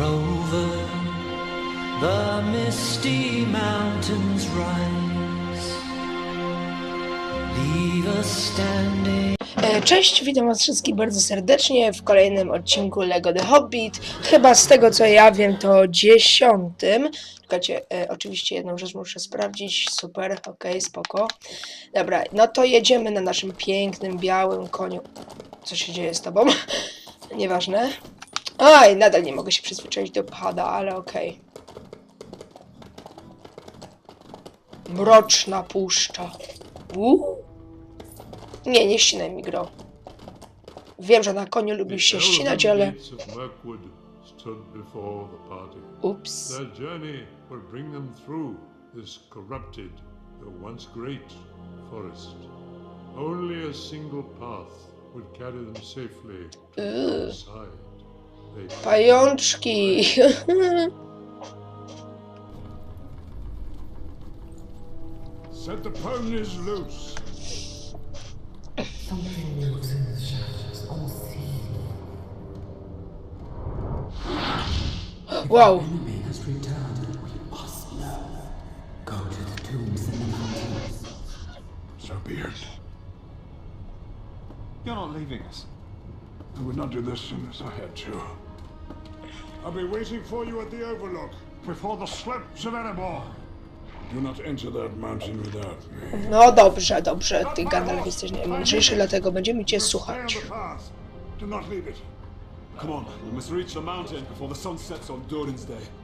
over, the misty mountains rise. Leave us standing. E, Cześć, witam was wszystkich bardzo serdecznie w kolejnym odcinku LEGO The Hobbit. Chyba z tego co ja wiem to dziesiątym. Czekajcie, e, oczywiście jedną rzecz muszę sprawdzić. Super, okej, spoko. Dobra, no to jedziemy na naszym pięknym, białym koniu. Co się dzieje z tobą? Nieważne. Aj, nadal nie mogę się przyzwyczaić do pada, ale okej. Mroczna puszcza. Uuu. Nie, nie ścinaj mi gro. Wiem, że na koniu lubisz się ścinać, ale... the. Ups. This corrupted, though once great, forest. Only a single path would carry them safely Ugh. outside. They Pajączki. set the ponies loose. Something moves in the shadows, unseen. Wow. Enemy has returned. We must know. Go to the tombs in the mountains. So be it. You're not leaving us. I would not do this unless I had to. I'll be waiting for you at the Overlook, before the slopes of Erebor. Do not enter that mountain without me. No dobrze, dobrze. Ty Gandalf jesteś najmądrzejszy, dlatego będziemy cię słuchać. Do not leave it. Come on, we must reach the mountain before the sun sets on Durin's Day.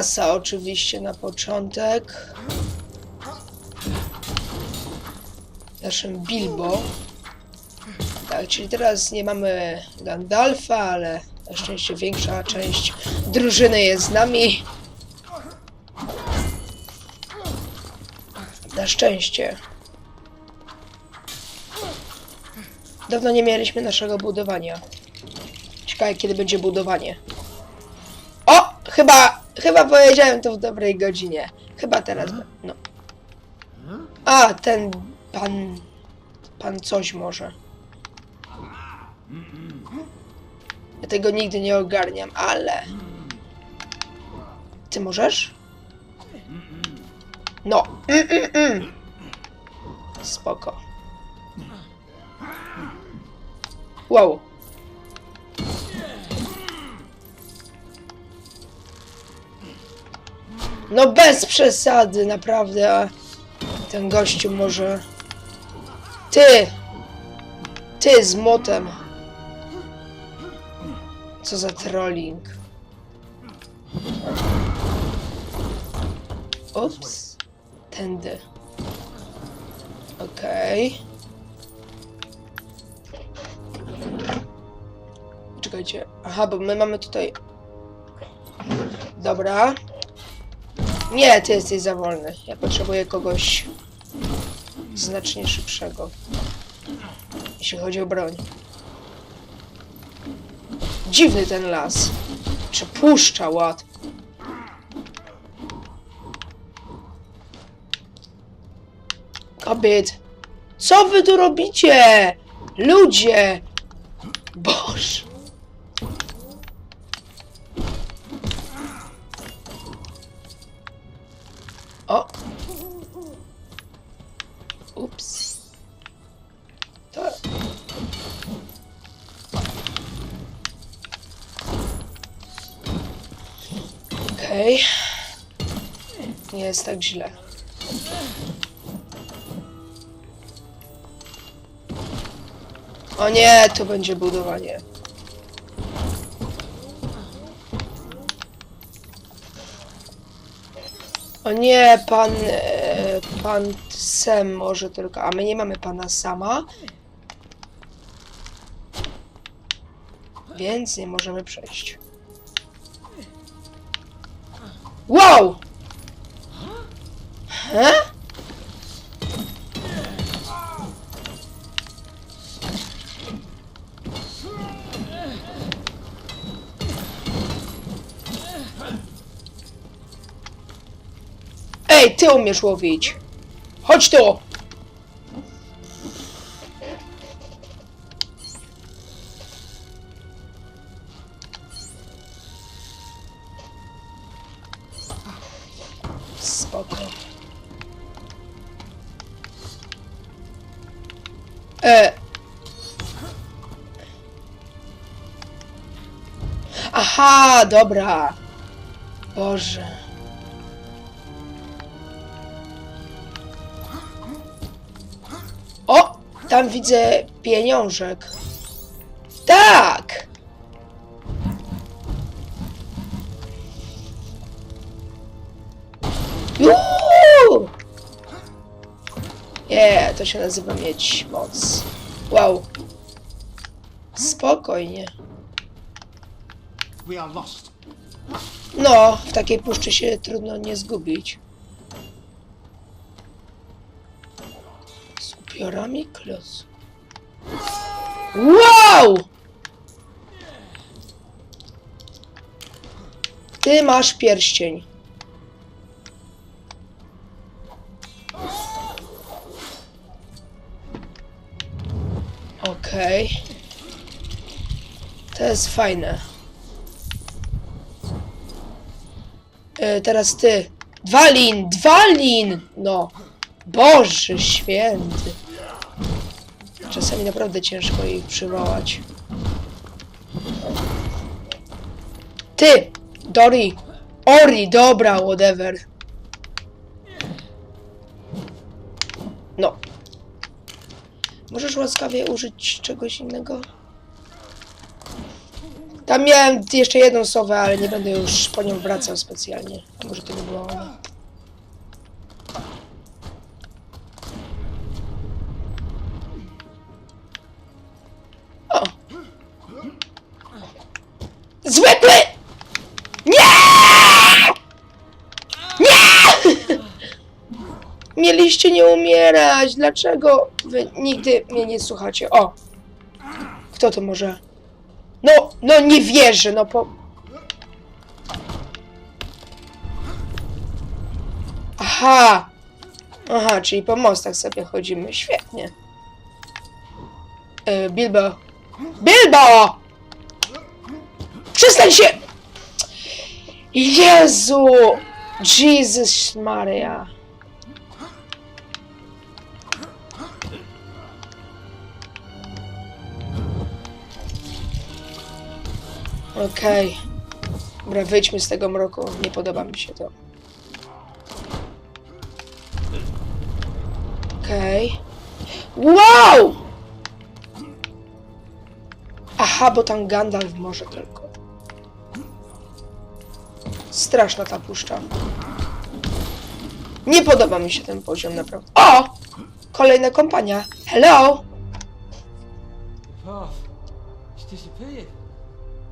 Kasa oczywiście na początek. Naszym Bilbo. Tak, czyli teraz nie mamy Gandalfa, ale na szczęście większa część drużyny jest z nami. Na szczęście. Dawno nie mieliśmy naszego budowania. Ciekawe kiedy będzie budowanie. O! Chyba, chyba powiedziałem to w dobrej godzinie. Chyba teraz. be- No. A, ten pan. Pan coś może. Ja tego nigdy nie ogarniam, ale. Ty możesz? No. Mm, mm, mm. Spoko. Wow. No bez przesady, naprawdę. Ten gościu może... Ty! Ty z motem. Co za trolling. Ups. Tędy. Okej. Czekajcie. Aha, bo my mamy tutaj... Dobra. Nie, ty jesteś za wolny. Ja potrzebuję kogoś znacznie szybszego. Jeśli chodzi o broń. Dziwny ten las. Czy puszcza ład? Kobiet. Co wy tu robicie? Ludzie! Okej. Nie jest tak źle. O nie, to będzie budowanie. O nie, pan, e, pan Sem może tylko, a my nie mamy pana Sama. Więc nie możemy przejść. Wow! He? Ej, ty umiesz łowić. Chodź tu. Dobra. Boże. O! Tam widzę pieniążek. Tak! Juuu! Nie, to się nazywa mieć moc. Wow. Spokojnie. We are lost. No, w takiej puszczy się trudno nie zgubić. Z upiorami klos. Wow! Ty masz pierścień. Okej. To jest fajne. E, teraz ty. Dwalin! Dwalin! No. Boże święty. Czasami naprawdę ciężko ich przywołać. Ty! Dori! Ori! Dobra, whatever. No. Możesz łaskawie użyć czegoś innego? Tam miałem jeszcze jedną sowę, ale nie będę już po nią wracał specjalnie. Może to nie była ona. O! Zwykły! Nie! Nie! Mieliście nie umierać. Dlaczego wy nigdy mnie nie słuchacie? O! Kto to może? No, no nie wierzę, no po... Aha! Aha, czyli po mostach sobie chodzimy, świetnie. E, Bilbo. Bilbo! Przestań się! Jezu! Jesus Maria. Okej. Dobra, wyjdźmy z tego mroku. Nie podoba mi się to. Okej. Wow! Aha, bo tam Gandalf może tylko. Straszna ta puszcza. Nie podoba mi się ten poziom, naprawdę. O! Kolejna kompania. Hello! path. It's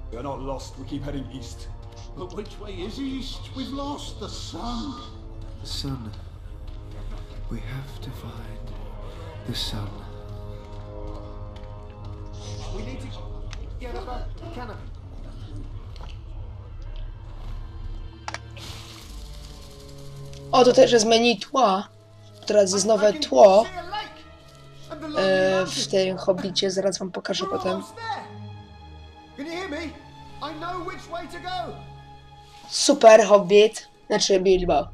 disappeared. We are not lost. We keep heading east. But which way is east? We've lost the sun. The sun. We have to find the sun. We need to get up a canopy. O, to też jest menu tła. Teraz jest nowe tło the e, w tym hobbicie. Zaraz wam pokażę We're potem. Can you hear me? I know which way to go. Super Hobbit. Znaczy Bilbo.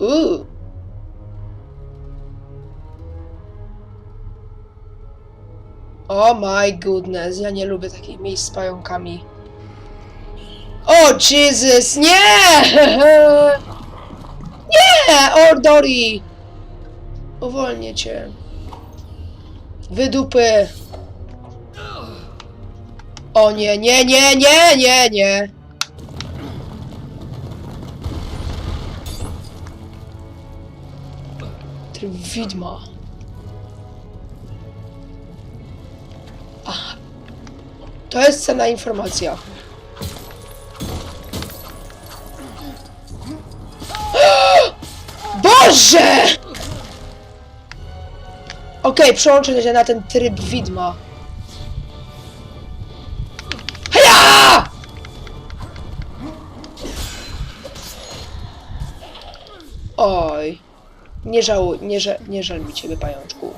Uuu. Oh my goodness, ja nie lubię takich miejsc z pająkami. O Jesus, nie! Nie! Ordori! Uwolnię cię. Wydupy. O nie, nie, nie, nie, nie, nie. Tryb widma. To jest cenna informacja. Boże! Okej, przełączę się na ten tryb widma. Oj. Nie żałuj, nie, ża nie żal mi ciebie, pajączku.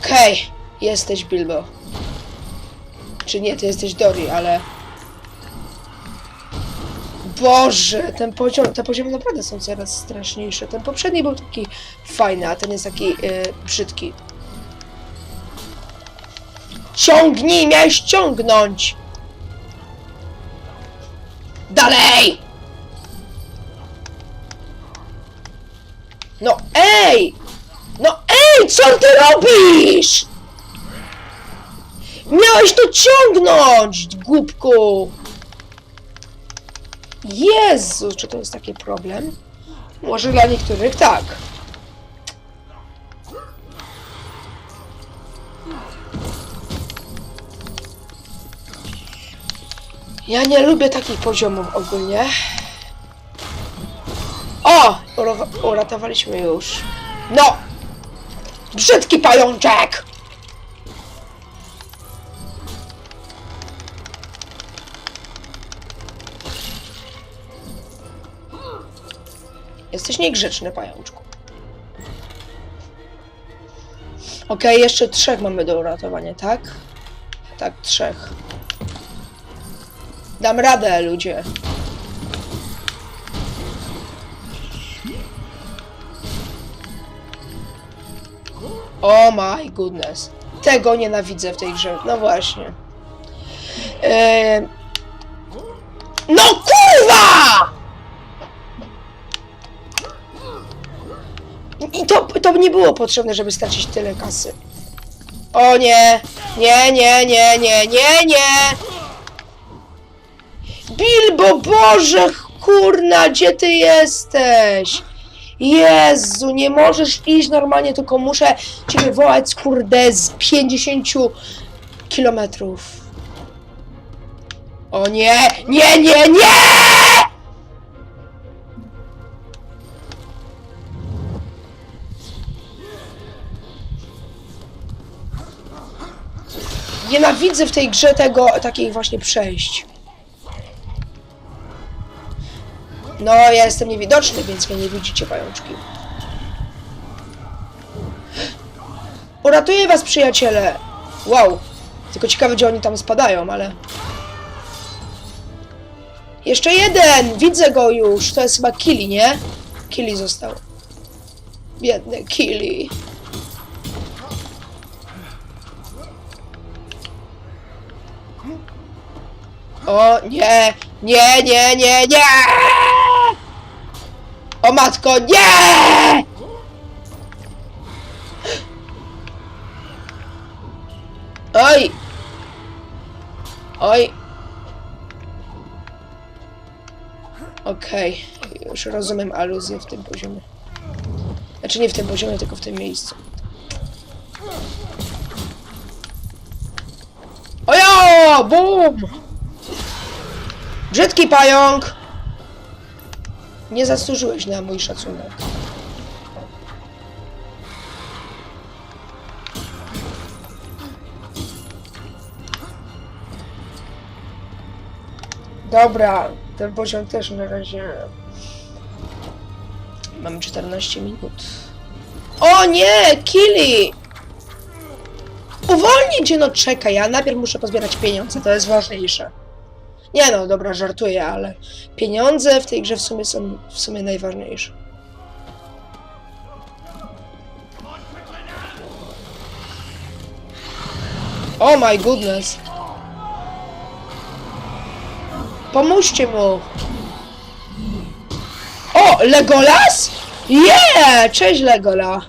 Okej, jesteś Bilbo. Czy nie, ty jesteś Dory, ale... Boże, ten poziom, te poziomy naprawdę są coraz straszniejsze. Ten poprzedni był taki fajny, a ten jest taki yy, brzydki. Ciągnij, miałeś ciągnąć! Dalej! No ej! No ej, co ty robisz? Miałeś to ciągnąć, głupku! Jezu, czy to jest taki problem? Może dla niektórych tak. Ja nie lubię takich poziomów ogólnie. O! Uratowaliśmy już. No! Brzydki pajączek! Jesteś niegrzeczny, pajączku. Okej, jeszcze trzech mamy do uratowania, tak? Tak, trzech. Dam radę, ludzie. Oh my goodness. Tego nienawidzę w tej grze. No właśnie. Eee... No kurwa! I to, to nie było potrzebne, żeby stracić tyle kasy. O nie! Nie, nie, nie, nie, nie, nie! Bilbo, Boże, kurna, gdzie ty jesteś? Jezu, nie możesz iść normalnie, tylko muszę cię wołać, kurde, z 50 kilometrów. O nie, nie, nie, nie! Nienawidzę w tej grze tego, takich właśnie przejść. No, ja jestem niewidoczny, więc mnie nie widzicie, pajączki. Uratuję was, przyjaciele! Wow. Tylko ciekawe, gdzie oni tam spadają, ale... Jeszcze jeden! Widzę go już! To jest chyba Kili, nie? Kili został. Biedny Kili. O, nie! Nie, nie, nie, nie! O matko, nie! Oj! Oj! Okej, już rozumiem aluzję w tym poziomie. Znaczy nie w tym poziomie, tylko w tym miejscu. Ojo! Bum! Brzydki pająk! Nie zasłużyłeś na mój szacunek. Dobra, ten poziom też na razie... Mamy 14 minut. O nie! Kili! Uwolnij cię, no czekaj, ja najpierw muszę pozbierać pieniądze, to jest ważniejsze. Nie no, dobra, żartuję, ale pieniądze w tej grze w sumie są w sumie najważniejsze. Oh my goodness. Pomóżcie mu. O, Legolas? Yeah! Cześć Legolas.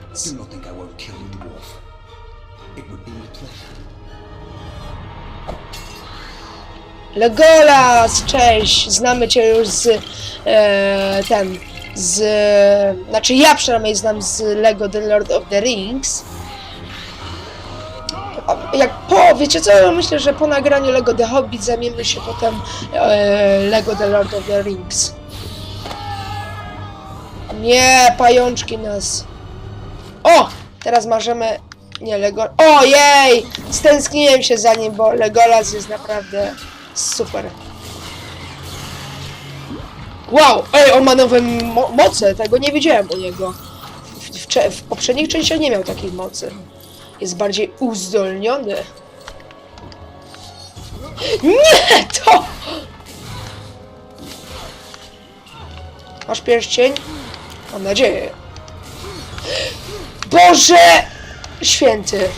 Legolas, cześć! Znamy cię już z e, ten, z, znaczy ja przynajmniej znam z Lego The Lord of the Rings. Jak po, wiecie co, myślę, że po nagraniu Lego The Hobbit zamienimy się potem e, Lego The Lord of the Rings. Nie, pajączki nas. O! Teraz możemy. Nie, Lego. Ojej! Stęskniłem się za nim, bo Legolas jest naprawdę super. Wow, ej, on ma nowe mo moce, tego nie wiedziałem u niego. W, w, w poprzednich częściach nie miał takiej mocy. Jest bardziej uzdolniony. Nie, to... Masz pierścień? Mam nadzieję. Boże! Święty.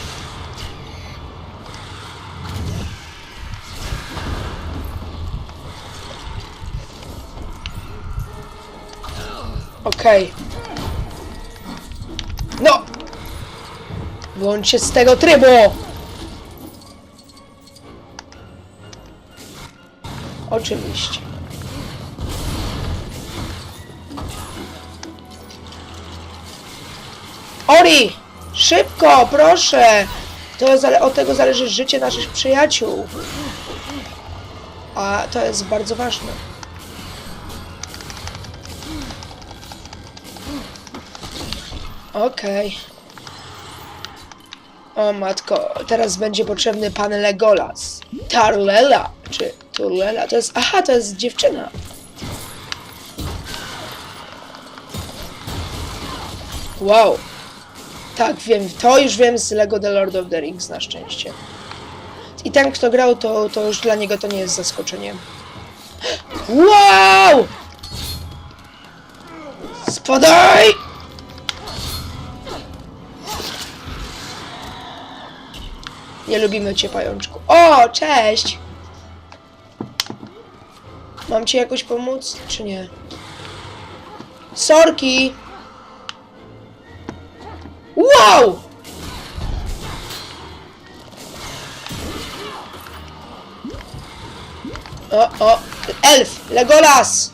Okej. No! Wyłącz się z tego trybu! Oczywiście. Ori! Szybko, proszę! To od tego zależy życie naszych przyjaciół. A to jest bardzo ważne. Okej. O matko, teraz będzie potrzebny pan Legolas. Tarlela, czy Turlela, to jest... Aha, to jest dziewczyna. Wow. Tak, wiem, to już wiem z Lego The Lord of the Rings na szczęście. I ten, kto grał, to, to już dla niego to nie jest zaskoczeniem. Wow! Spadaj! Nie lubimy cię, pajączku. O, cześć! Mam ci jakoś pomóc, czy nie? Sorki! Wow! O, o, elf, Legolas!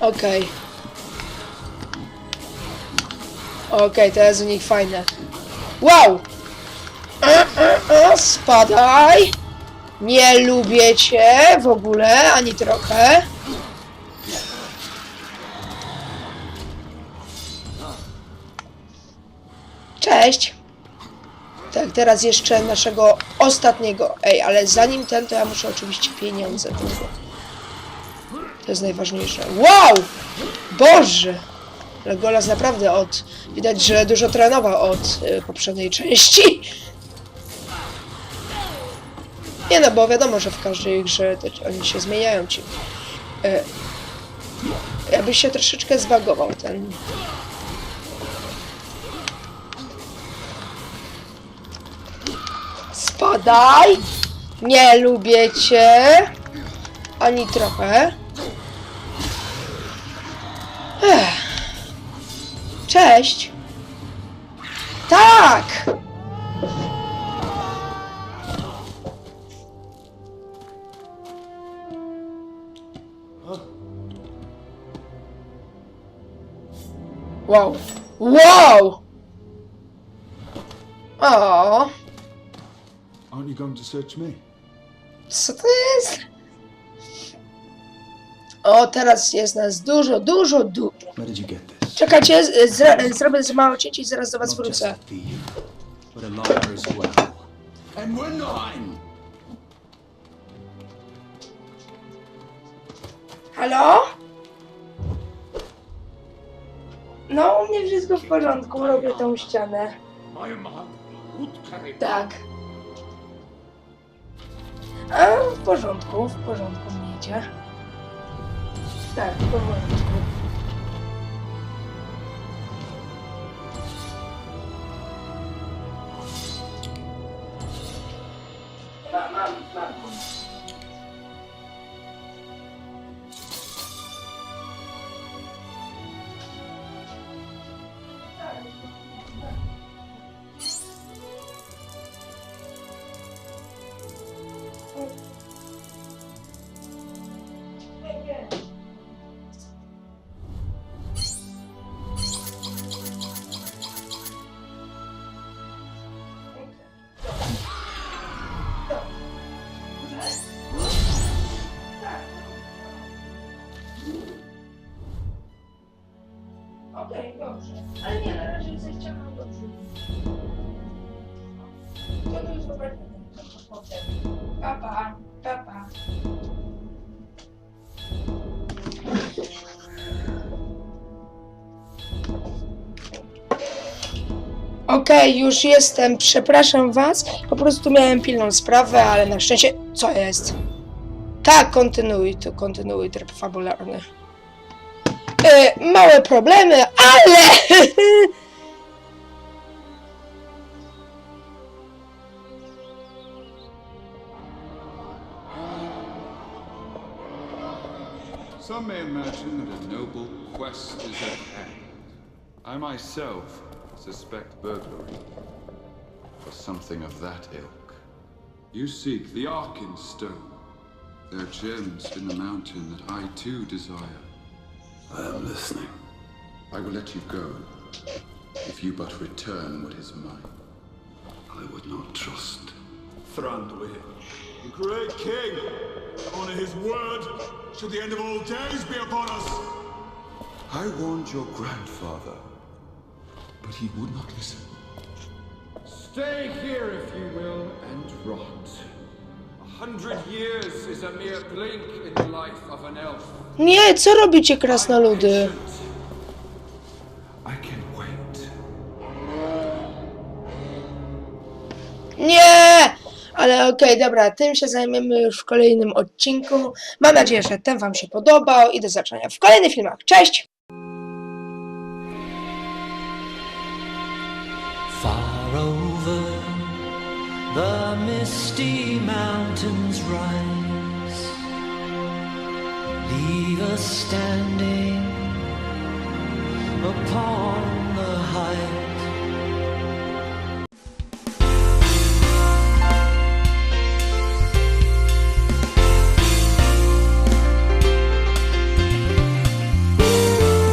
Okej. Okej, to jest u nich fajne. Wow! Spadaj! Nie lubię cię w ogóle, ani trochę. Cześć! Tak, teraz jeszcze naszego ostatniego. Ej, ale zanim ten, to ja muszę oczywiście pieniądze tylko. To jest najważniejsze. Wow! Boże! Legolas naprawdę od... Widać, że dużo trenował od y, poprzedniej części. Nie no, bo wiadomo, że w każdej grze oni się zmieniają ci. E, jakbyś się troszeczkę zbagował ten... Spadaj! Nie lubię cię! Ani trochę. Ech. Cześć! Tak! Wow! Wow! O, Aren't you going to search me? co to jest? O, teraz jest nas dużo, dużo, dużo. Where did you get this? Czekajcie, zrobię z małe cięcie i zaraz do was Not just wrócę. a thief, but a liar as well. And we're nine! Halo? No, u mnie wszystko w porządku, robię tą ścianę. Tak. A, w porządku, w porządku mnie idzie. Tak, w porządku. Okej, już jestem, przepraszam was. Po prostu miałem pilną sprawę, ale na szczęście. Co jest? Tak, kontynuuj, to kontynuuj tryb fabularny. E, małe problemy, ale. Some may imagine that a noble quest is at hand. I myself suspect burglary, or something of that ilk. You seek the Arkin Stone. There are gems in the mountain that I too desire. I am listening. I will let you go, if you but return what is mine. I would not trust. Thranduil, the great king, honor his word, should the end of all days be upon us. I warned your grandfather, but he would not listen. Stay here if you will and rot. A hundred years is a mere blink in the life of an elf. Nie, co robicie, krasnoludy? I can wait. Nie! Ale okej, dobra, tym się zajmiemy już w kolejnym odcinku. Mam nadzieję, że ten Wam się podobał i do zobaczenia w kolejnych filmach. Cześć! Misty mountains rise, leave us standing upon.